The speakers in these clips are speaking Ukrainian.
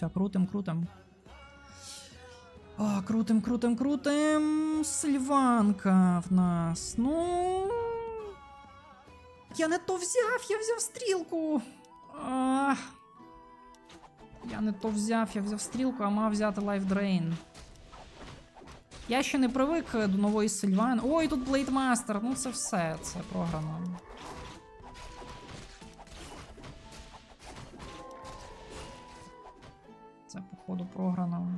Все, крутим, крутим. О, крутим, крутим, крутим. Сильванка в нас. Ну. Я не то взяв, я взяв стрілку. А... Я не то взяв, я взяв стрілку, а мав взяти лайфдрейн. Я ще не привик до нової Сильвани. Ой, тут Блейдмастер. Ну це все, це програно. Походу, програно.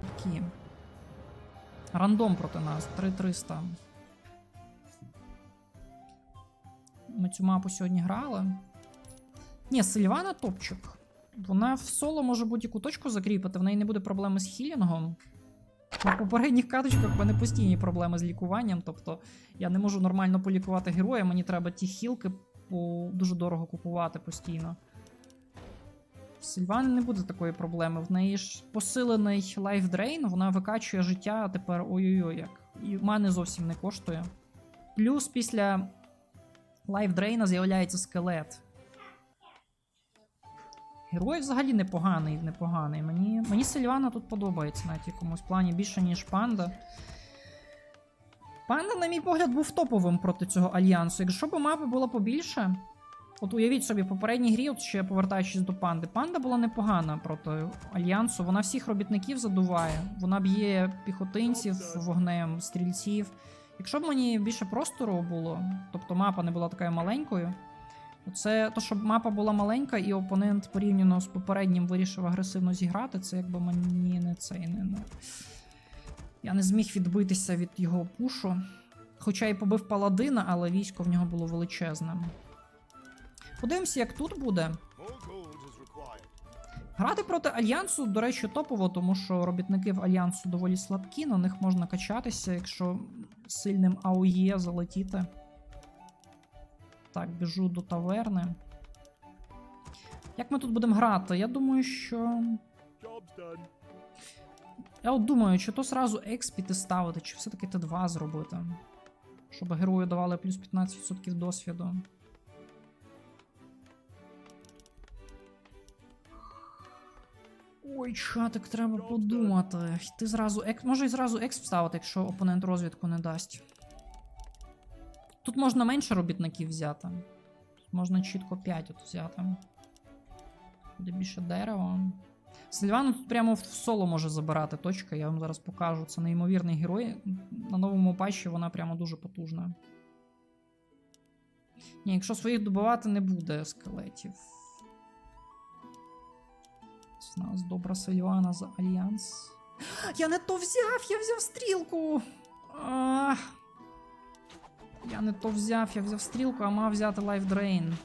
Такі. Рандом проти нас. 3300. Ми цю мапу сьогодні грали. Ні, Сильвана топчик. Вона в соло може будь-яку точку закріпити, в неї не буде проблеми з хілінгом. На попередніх каточках в мене постійні проблеми з лікуванням, тобто я не можу нормально полікувати героя, мені треба ті хілки по... дуже дорого купувати постійно. В Сильвани не буде такої проблеми. В неї ж посилений лайфдрейн, вона викачує життя, а тепер ой-ой-ой як. І мани зовсім не коштує. Плюс після лайфдрейна з'являється скелет. Герой взагалі непоганий, непоганий. Мені, мені Сильвана тут подобається навіть в якомусь плані більше, ніж панда. Панда, на мій погляд, був топовим проти цього альянсу. Якщо б мапи було побільше. От уявіть собі, в попередній грі, от ще повертаючись до панди, панда була непогана проти альянсу. Вона всіх робітників задуває, вона б'є піхотинців вогнем, стрільців. Якщо б мені більше простору було, тобто мапа не була такою маленькою, це то, щоб мапа була маленька, і опонент порівняно з попереднім вирішив агресивно зіграти, це якби мені не цей не. не... Я не зміг відбитися від його пушу. Хоча й побив паладина, але військо в нього було величезним. Подивимося, як тут буде. Грати проти Альянсу, до речі, топово, тому що робітники в Альянсу доволі слабкі, на них можна качатися, якщо сильним АОЄ залетіти. Так, біжу до таверни. Як ми тут будемо грати? Я думаю, що. Я от думаю, чи то сразу експіти ставити, чи все-таки Т2 зробити. Щоб герою давали плюс 15% досвіду. Ой, чатик, треба подумати. Ти зразу ек... Може і зразу екс вставити, якщо опонент розвідку не дасть. Тут можна менше робітників взяти. Тут можна чітко 5 от взяти. Буде більше дерева. Сильвану тут прямо в соло може забирати точка, я вам зараз покажу. Це неймовірний герой. На новому патчі вона прямо дуже потужна. Ні, якщо своїх добивати не буде скелетів. У нас добра Сильвана за Альянс. Я не то взяв, я взяв стрілку. А, я не то взяв, я взяв стрілку, а мав взяти лайфдрейн.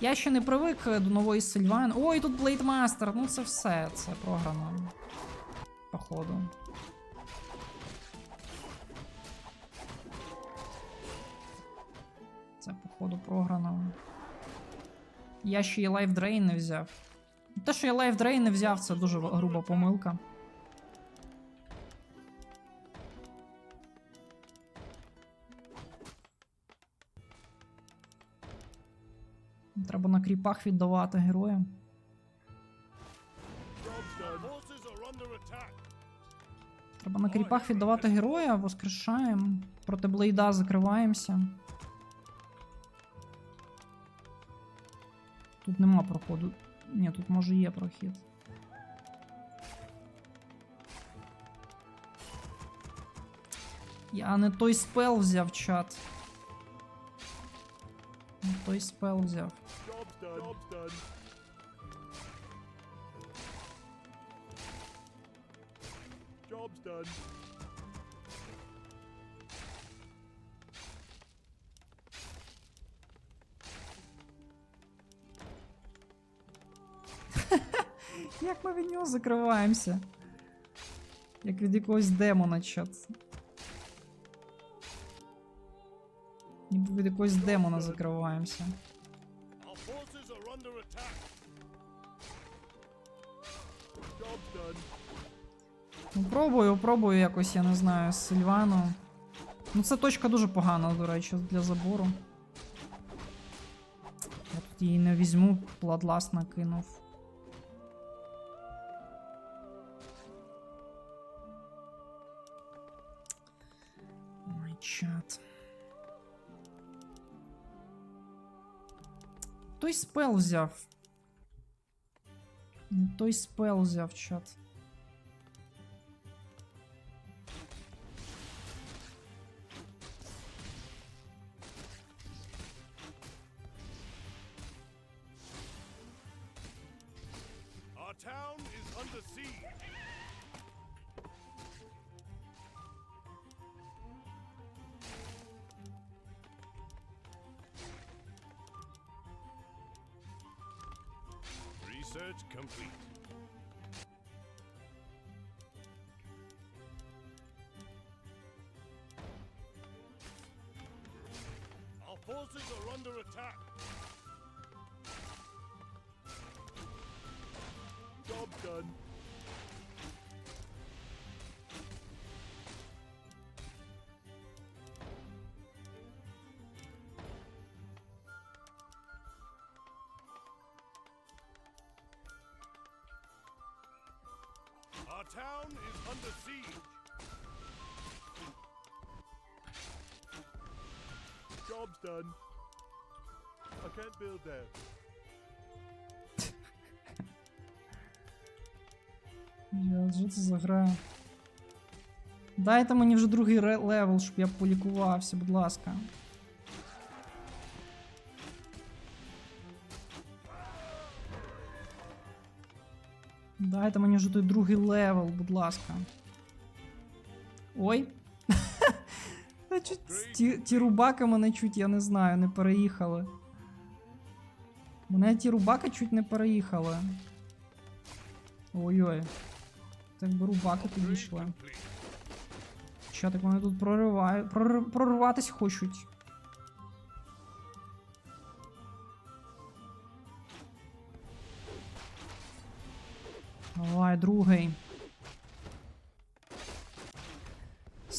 Я ще не привик до нової Сильвани. Ой, тут Блейдмастер. Ну це все, це програно. Походу. Це, походу, програно. Я ще і лайфдрейн не взяв. Те, що я лайфдрейн не взяв, це дуже груба помилка. Треба на кріпах віддавати героям. Треба на кріпах віддавати героя, воскрешаємо. Проти блейда закриваємося. Тут нема проходу. Ні, тут може є прохід. Я не той спел взяв чат. Не той спел взяв. Як ми від нього закриваємося? Як від якогось демона чат. Ніби від якогось демона закриваємося. Пробую, пробую якось, я не знаю, Сильвану. Ну, це точка дуже погана, до речі, для забору. Я тут її не візьму, Bloodlust накинув. Ой. Той спел взяв. Не той спел взяв чат. Forces are under attack. Job done. Our town is under siege. Job's done. I can't build there. Я що це за гра? Дайте мені вже другий левел, щоб я полікувався, будь ласка. Дайте мені вже той другий левел, будь ласка. Ой. Чуть Ті, ті рубаки мене чуть, я не знаю, не переїхали. Мене ті рубаки чуть не переїхали. Ой-ой. Так би рубаки підійшли. Що так вони тут проривають. Прор... Прорватись хочуть. Давай, другий.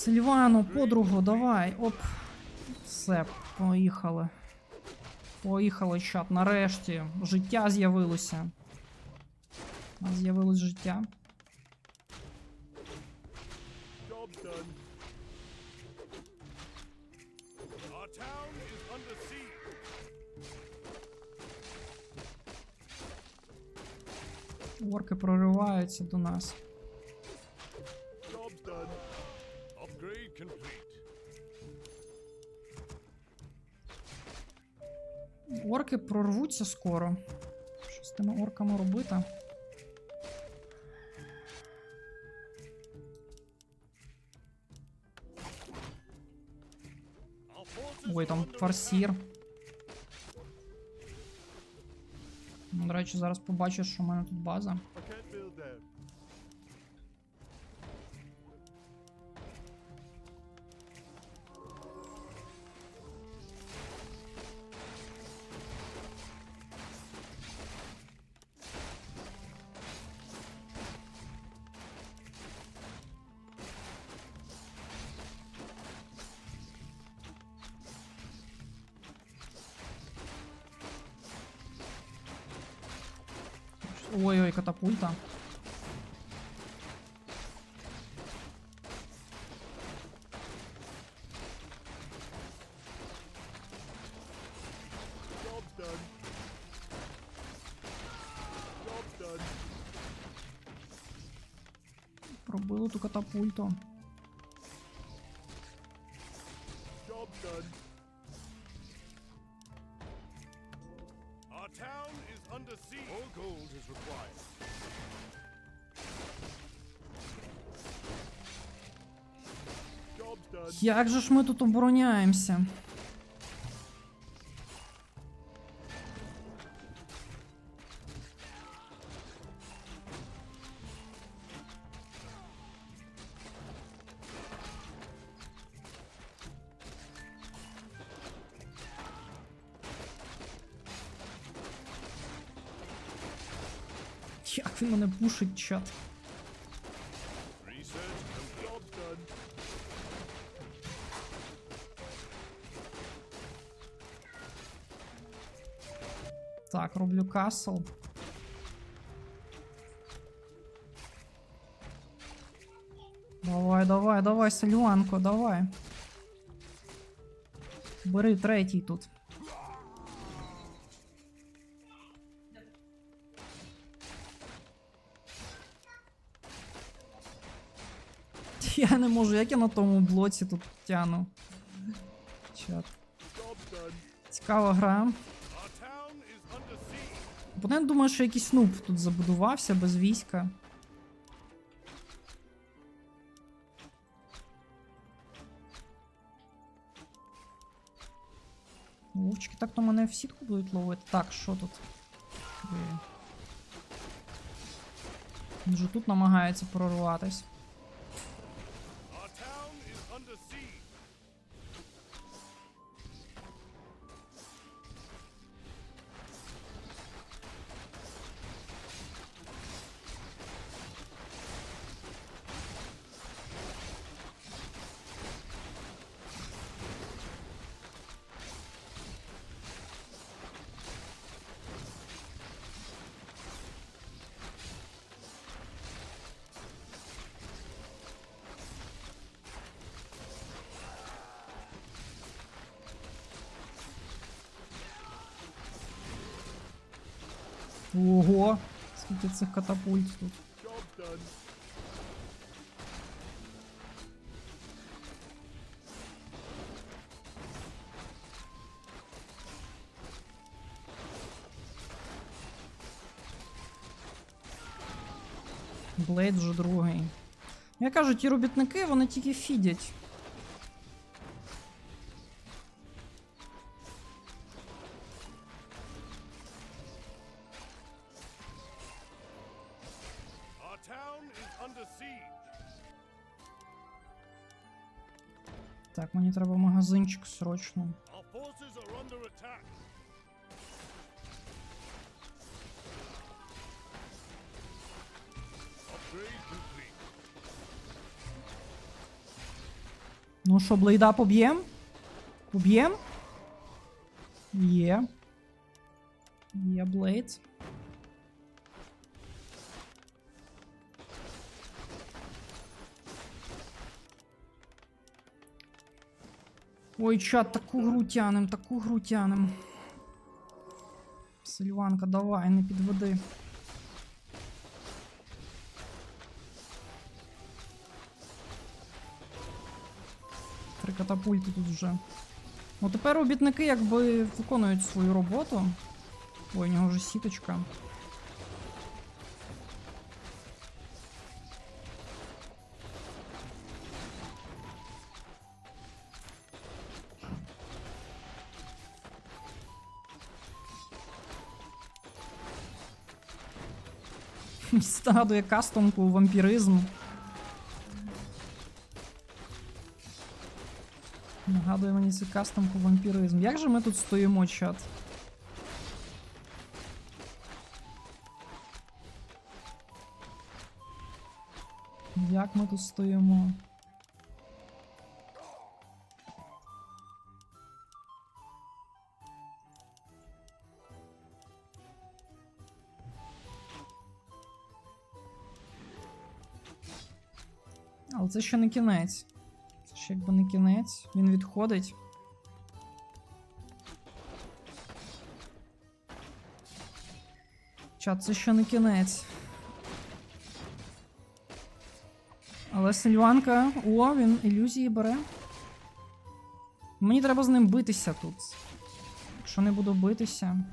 Сильвану, подругу, давай. Оп. Все, поїхали. Поїхали, чат. Нарешті. Життя з'явилося. З'явилось життя. Орки прориваються до нас. Орки прорвуться скоро. Що з тими орками робити? Ой, там форсір. Ну, До речі, зараз побачиш, що в мене тут база. Ой-ой, катапульта. Пробили ту катапульту. Як же ж ми тут обороняємося? Як він мене пушить чат? Так, касл. Давай, давай, давай, Сальванко, давай. Бери третій тут. Я не можу, як я на тому блоці тут тяну. Чат. Цікава гра. Опонент думає, що якийсь нуб тут забудувався без війська. Вовчики так то мене в сітку будуть ловити. Так, що тут? Вже тут намагається прорватись. Ого! Скільки цих катапульт тут. Блейд вже другий. Я кажу, ті робітники, вони тільки фідять. Так, мені треба магазинчик срочно. Ну що, блейда поб'єм? Поб'єм? Є. Є блейд. Ой, чат, таку гру тянем, таку гру тянем. Сильванка, давай, не підведи. Три катапульти тут вже. Ну тепер робітники якби виконують свою роботу. Ой, у нього вже сіточка. Нагадує кастомку вампіризм. Нагадує мені цю кастомку вампіризм. Як же ми тут стоїмо, чат? Як ми тут стоїмо? Але це ще не кінець. Це ще якби не кінець. Він відходить. Чат, це ще не кінець. Але Сильванка. О, він ілюзії бере. Мені треба з ним битися тут. Якщо не буду битися,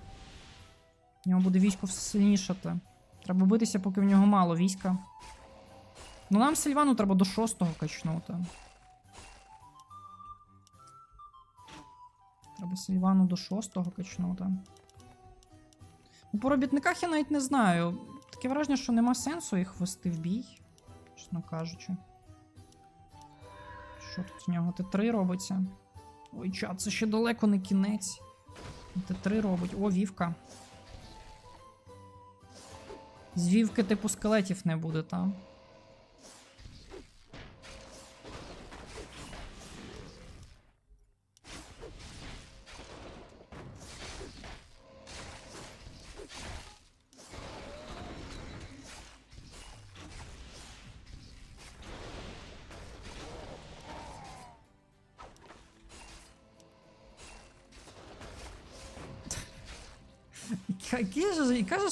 в нього буде військо все сильнішати. Треба битися, поки в нього мало війська. Ну нам Сильвану треба до шостого качнути. Треба Сильвану до шостого качнути. Ну, по робітниках я навіть не знаю. Таке враження, що нема сенсу їх вести в бій, чесно кажучи. Що тут з нього? Т3 робиться. Ой, чат, це ще далеко не кінець. Т3 робить. О, вівка. Звівки типу скелетів не буде там.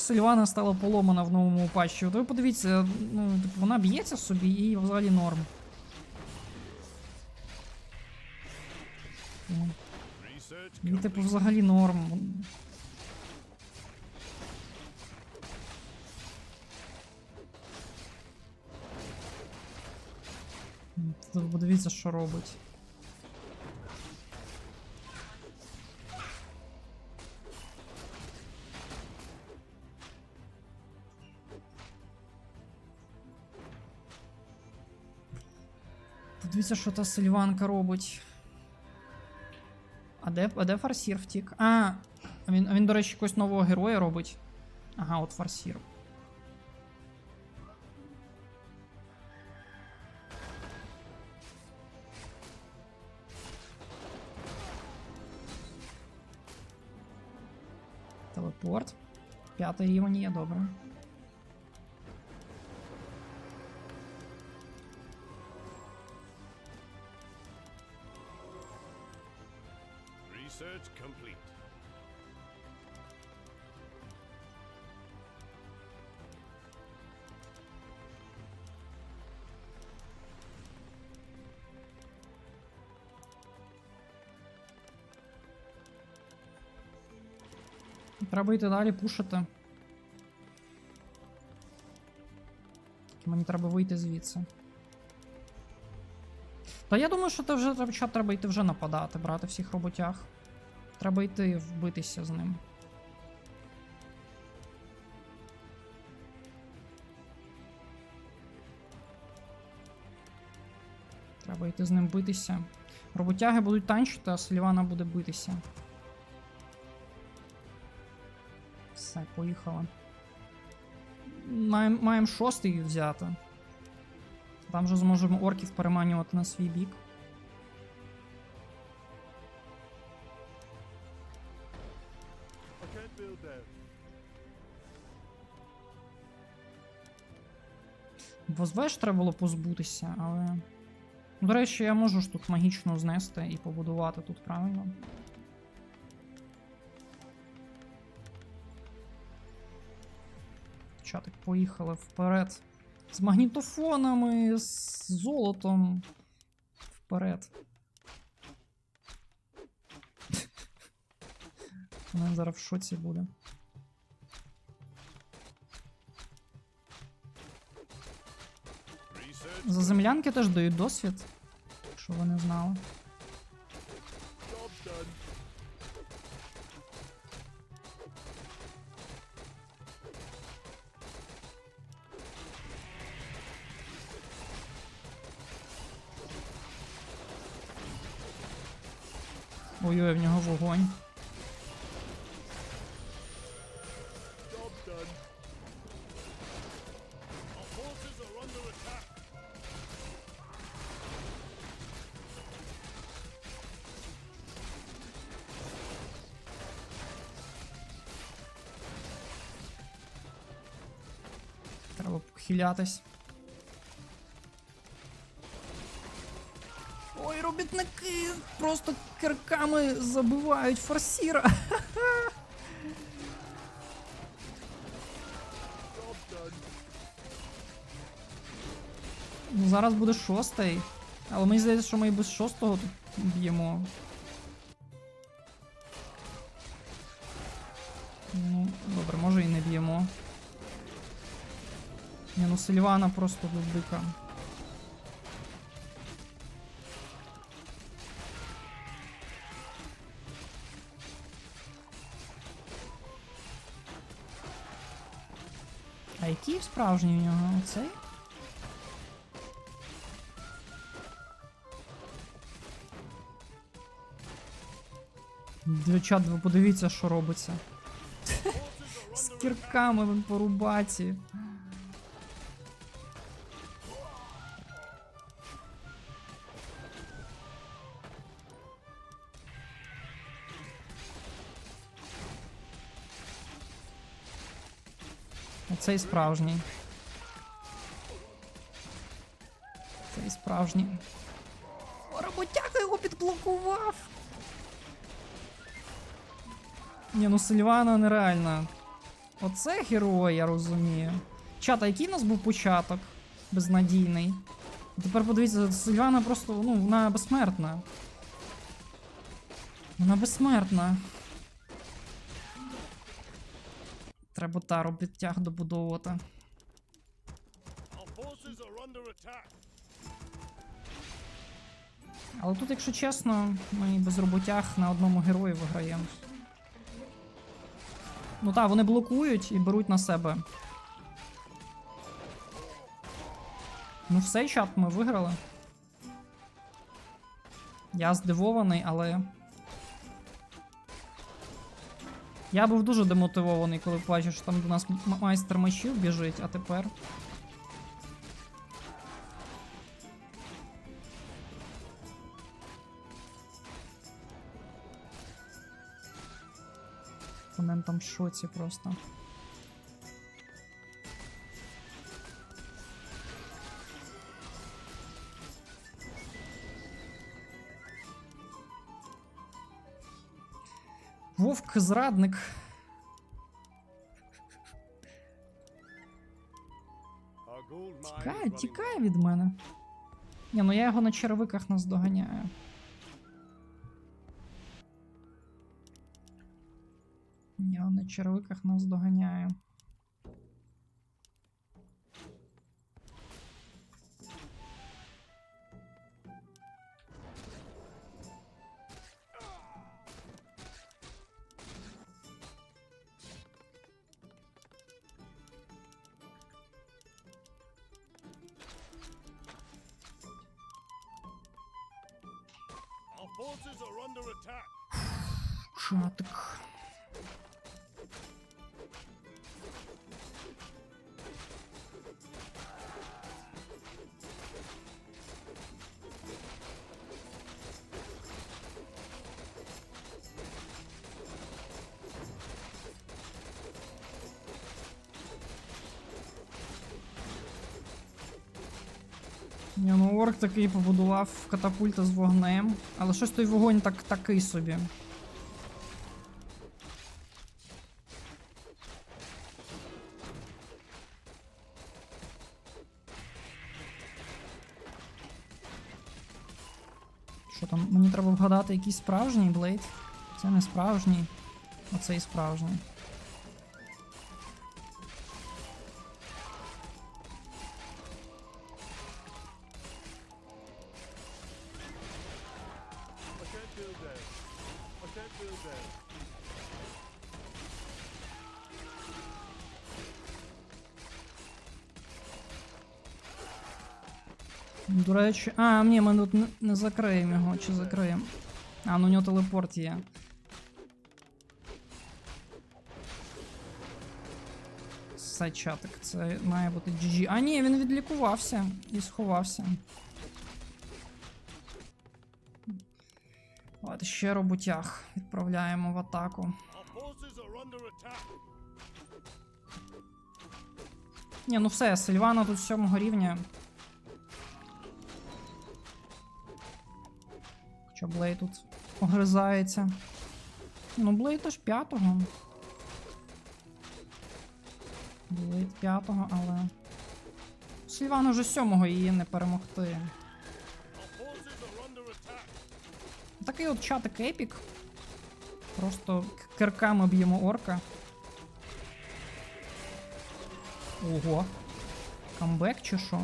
Сильвана стала поломана в новому патчі? От ви подивіться, ну, типу, вона б'ється собі і взагалі норм. Ну, І типу взагалі норм. Подивіться, що робить. Подивіться, що та Сильванка робить. А де, а де фарсір втік? А він, він, до речі, якогось нового героя робить. Ага, от фарсір. Телепорт. П'ятий рівень є, добре. Research complete. Треба йти далі пушити. Мені треба вийти звідси. Та я думаю, що це вже треба, йти вже нападати, брати всіх роботяг. Треба йти вбитися з ним. Треба йти з ним битися. Роботяги будуть танчити, а Слівана буде битися. Все, поїхала. Маємо маєм шостий взяти. Там вже зможемо орків переманювати на свій бік. Бо знаєш, треба було позбутися, але. Ну, До речі, я можу ж тут магічно знести і побудувати тут правильно. Чатик поїхали вперед. З магнітофонами, з золотом. Вперед. Вона зараз в шоці буде. За землянки теж дають досвід, якщо ви не знали. Ой-ой, в нього вогонь. Похилятись. Ой, робітники просто кирками забивають форсіра. Ну, зараз буде шостий. Але мені здається, що ми і без шостого тут б'ємо. Ні, ну Сильвана просто тут. А який справжній у нього? Оцей? Дівчат, ви подивіться, що робиться. З кірками по рубаці. Оцей справжній. Цей справжній. О, роботяга його підблокував. Ні, ну Сильвана нереальна. Оце герой, я розумію. Чата, який у нас був початок? Безнадійний. Тепер подивіться, Сильвана просто, ну, вона безсмертна. Вона безсмертна. Треба тару добудовувати. Are under attack. Але тут, якщо чесно, ми без роботяг на одному герої виграємо. Ну так, вони блокують і беруть на себе. Ну все, чат, ми виграли. Я здивований, але. Я був дуже демотивований, коли бачив, що там до нас майстер мечів біжить, а тепер. Опонент там в шоці просто. Вовк зрадник. Тікає, тікає від мене. Ні, ну я його на червиках наздоганяю. Я його на нас наздоганяю. Ні, ну орк такий побудував катапульта з вогнем, але щось той вогонь так такий собі. Що там? Мені треба вгадати якийсь справжній блейд. Це не справжній. Оцей справжній. I can't build that. До речі. А, ні, ми тут не, закриємо його, чи закриємо. А, ну у нього телепорт є. Все чатик, це має бути GG. А, ні, він відлікувався і сховався. Ще роботяг відправляємо в атаку. Ні, ну все, Сильвана тут сьомого рівня. Хоча Блей тут огризається. Ну, Блей теж п'ятого. Блейд п'ятого, але. Сильвана вже сьомого її не перемогти. Такий от чатик епік. Просто кирками б'ємо орка. Ого. Камбек чи що?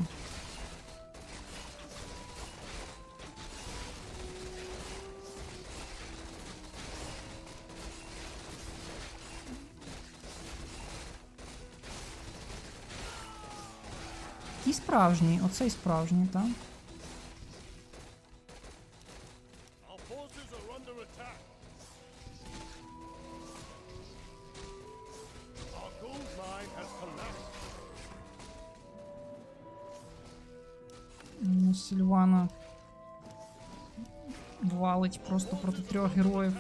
Справжній, оцей справжній, так? Валить просто проти трьох героїв.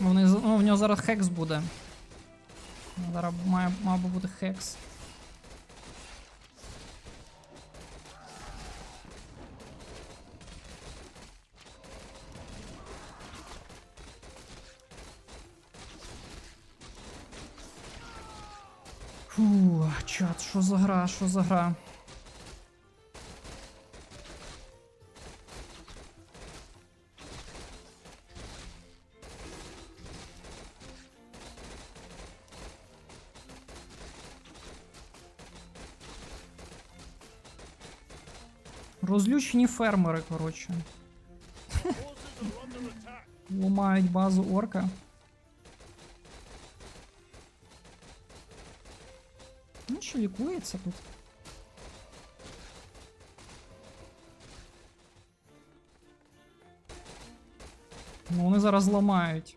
Вони, ну, в нього зараз хекс буде. Зараз має, би бути хекс. Фу, чат, що за гра, що за гра? Розлючені фермери, коротше. Ламають базу орка. Що лікується тут? Ну, вони зараз ламають.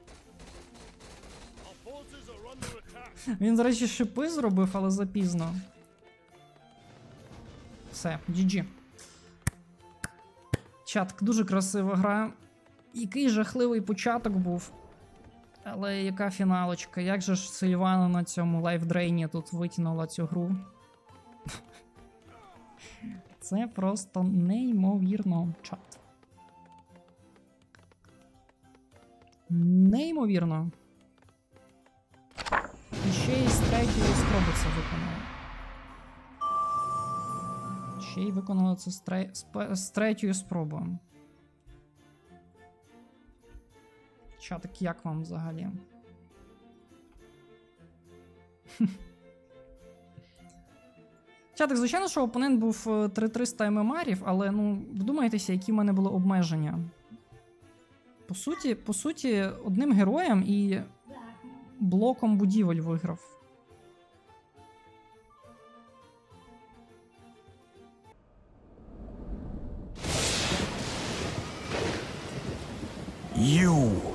Він, до шипи зробив, але запізно. Все, GG. Чат, дуже красива гра. Який жахливий початок був. Але яка фіналочка? Як же ж Сильвана на цьому лайфдрейні тут витягнула цю гру? Це просто неймовірно, чат. Неймовірно. І ще й з третьої спроби це виконали. Ще й виконали це з, тре... з третьої спроби. Чатик, як вам взагалі? Чатик, звичайно, що опонент був е, 3300 ММРів, але ну, вдумайтеся, які в мене були обмеження. По суті, по суті, одним героєм і блоком будівель виграв. You